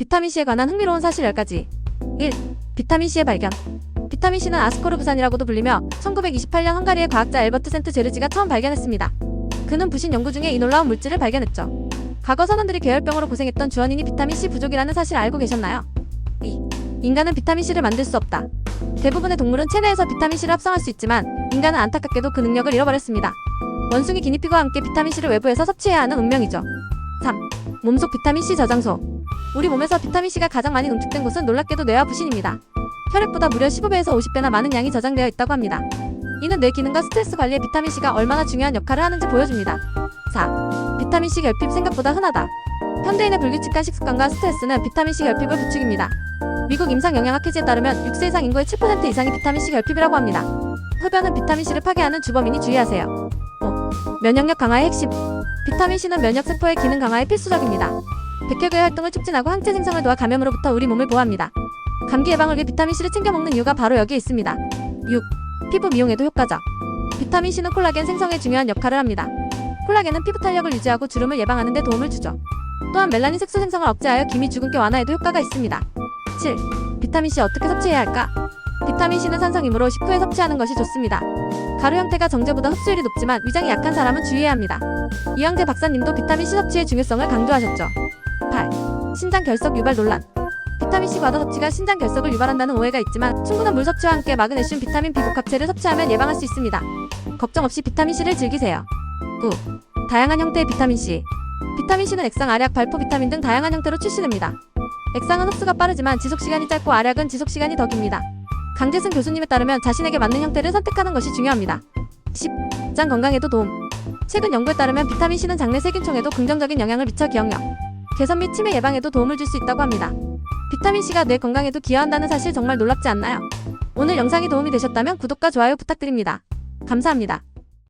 비타민C에 관한 흥미로운 사실 10가지 1. 비타민C의 발견 비타민C는 아스코르브산이라고도 불리며 1928년 헝가리의 과학자 엘버트 센트 제르지가 처음 발견했습니다. 그는 부신 연구 중에 이 놀라운 물질을 발견했죠. 과거 선원들이 괴혈병으로 고생했던 주원인이 비타민C 부족이라는 사실을 알고 계셨나요? 2. 인간은 비타민C를 만들 수 없다. 대부분의 동물은 체내에서 비타민C를 합성할 수 있지만 인간은 안타깝게도 그 능력을 잃어버렸습니다. 원숭이 기니피그와 함께 비타민C를 외부에서 섭취해야 하는 운명이죠. 3. 몸속 비타민C 저장소 우리 몸에서 비타민C가 가장 많이 농축된 곳은 놀랍게도 뇌와 부신입니다. 혈액보다 무려 15배에서 50배나 많은 양이 저장되어 있다고 합니다. 이는 뇌 기능과 스트레스 관리에 비타민C가 얼마나 중요한 역할을 하는지 보여줍니다. 4. 비타민C 결핍 생각보다 흔하다. 현대인의 불규칙한 식습관과 스트레스는 비타민C 결핍을 부추깁니다. 미국 임상 영양학 회지에 따르면 6세 이상 인구의 7% 이상이 비타민C 결핍이라고 합니다. 흡연은 비타민C를 파괴하는 주범이니 주의하세요. 5. 면역력 강화의 핵심 비타민C는 면역세포의 기능 강화에 필수적입니다. 백혈구의 활동을 촉진하고 항체 생성을 도와 감염으로부터 우리 몸을 보호합니다. 감기 예방을 위해 비타민C를 챙겨 먹는 이유가 바로 여기에 있습니다. 6. 피부 미용에도 효과적. 비타민C는 콜라겐 생성에 중요한 역할을 합니다. 콜라겐은 피부 탄력을 유지하고 주름을 예방하는 데 도움을 주죠. 또한 멜라닌 색소 생성을 억제하여 기미 주근깨 완화에도 효과가 있습니다. 7. 비타민C 어떻게 섭취해야 할까? 비타민C는 산성이므로 식후에 섭취하는 것이 좋습니다. 가루 형태가 정제보다 흡수율이 높지만 위장이 약한 사람은 주의해야 합니다. 이영재 박사님도 비타민C 섭취의 중요성을 강조하셨죠. 8. 신장 결석 유발 논란. 비타민C 과다 섭취가 신장 결석을 유발한다는 오해가 있지만 충분한 물 섭취와 함께 마그네슘, 비타민, 비복합체를 섭취하면 예방할 수 있습니다. 걱정 없이 비타민C를 즐기세요. 9. 다양한 형태의 비타민C. 비타민C는 액상, 알약, 발포 비타민 등 다양한 형태로 출시됩니다. 액상은 흡수가 빠르지만 지속 시간이 짧고 알약은 지속 시간이 더 깁니다. 강재승 교수님에 따르면 자신에게 맞는 형태를 선택하는 것이 중요합니다. 10. 장 건강에도 도움. 최근 연구에 따르면 비타민C는 장내 세균총에도 긍정적인 영향을 미쳐 기억력, 개선 및 치매 예방에도 도움을 줄 수 있다고 합니다. 비타민C가 뇌 건강에도 기여한다는 사실 정말 놀랍지 않나요? 오늘 영상이 도움이 되셨다면 구독과 좋아요 부탁드립니다. 감사합니다.